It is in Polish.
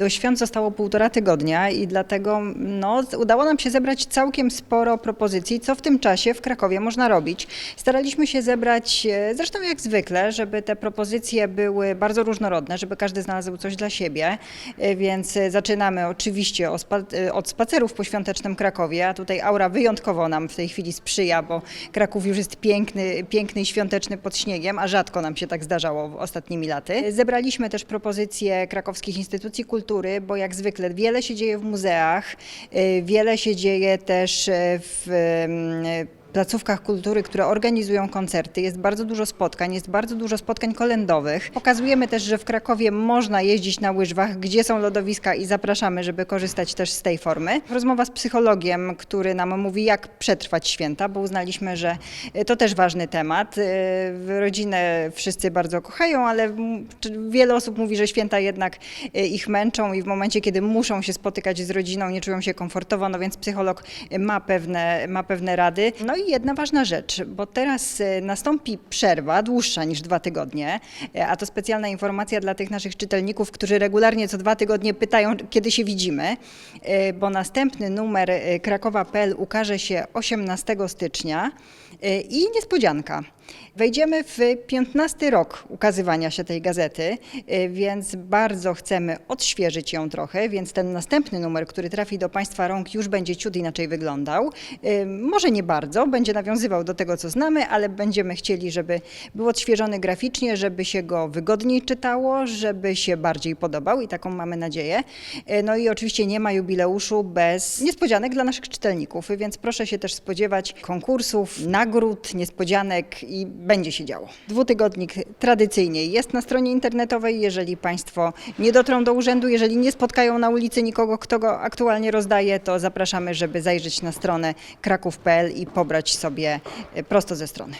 Do świąt zostało półtora tygodnia i dlatego no, udało nam się zebrać całkiem sporo propozycji, co w tym czasie w Krakowie można robić. Staraliśmy się zebrać, e, zresztą jak zwykle, żeby te propozycje były bardzo różnorodne, żeby każdy znalazł coś dla siebie, E, więc e, zaczynamy oczywiście od spacerów po świątecznym Krakowie, a tutaj aura wyjątkowo nam w tej chwili sprzyja, bo Kraków już jest piękny, piękny i świąteczny pod śniegiem, a rzadko nam się tak zdarzało w ostatnimi laty. Zebraliśmy też propozycje krakowskich instytucji kultury, bo jak zwykle wiele się dzieje w muzeach, y, wiele się dzieje też y, w y, placówkach kultury, które organizują koncerty. Jest bardzo dużo spotkań, jest bardzo dużo spotkań kolędowych. Pokazujemy też, że w Krakowie można jeździć na łyżwach, gdzie są lodowiska i zapraszamy, żeby korzystać też z tej formy. Rozmowa z psychologiem, który nam mówi, jak przetrwać święta, bo uznaliśmy, że y, to też ważny temat. Y, Rodzinę wszyscy bardzo kochają, ale wiele osób mówi, że święta jednak y, ich męczą i w momencie, kiedy muszą się spotykać z rodziną, nie czują się komfortowo, no więc psycholog ma pewne, ma pewne rady. No i jedna ważna rzecz, bo teraz y, nastąpi przerwa dłuższa niż dwa tygodnie, y, a to specjalna informacja dla tych naszych czytelników, którzy regularnie co dwa tygodnie pytają, kiedy się widzimy, y, bo następny numer krakowa.pl ukaże się 18 stycznia i niespodzianka. Wejdziemy w 15 rok ukazywania się tej gazety, y, więc bardzo chcemy odświeżyć ją trochę, więc ten następny numer, który trafi do Państwa rąk, już będzie ciut inaczej wyglądał. Y, Może nie bardzo, będzie nawiązywał do tego, co znamy, ale będziemy chcieli, żeby był odświeżony graficznie, żeby się go wygodniej czytało, żeby się bardziej podobał i taką mamy nadzieję. Y, No i oczywiście nie ma jubileuszu bez niespodzianek dla naszych czytelników, więc proszę się też spodziewać konkursów, nagród, niespodzianek i będzie się działo. Dwutygodnik tradycyjnie jest na stronie internetowej. Jeżeli Państwo nie dotrą do urzędu, jeżeli nie spotkają na ulicy nikogo, kto go aktualnie rozdaje, to zapraszamy, żeby zajrzeć na stronę kraków.pl i pobrać sobie e, prosto ze strony.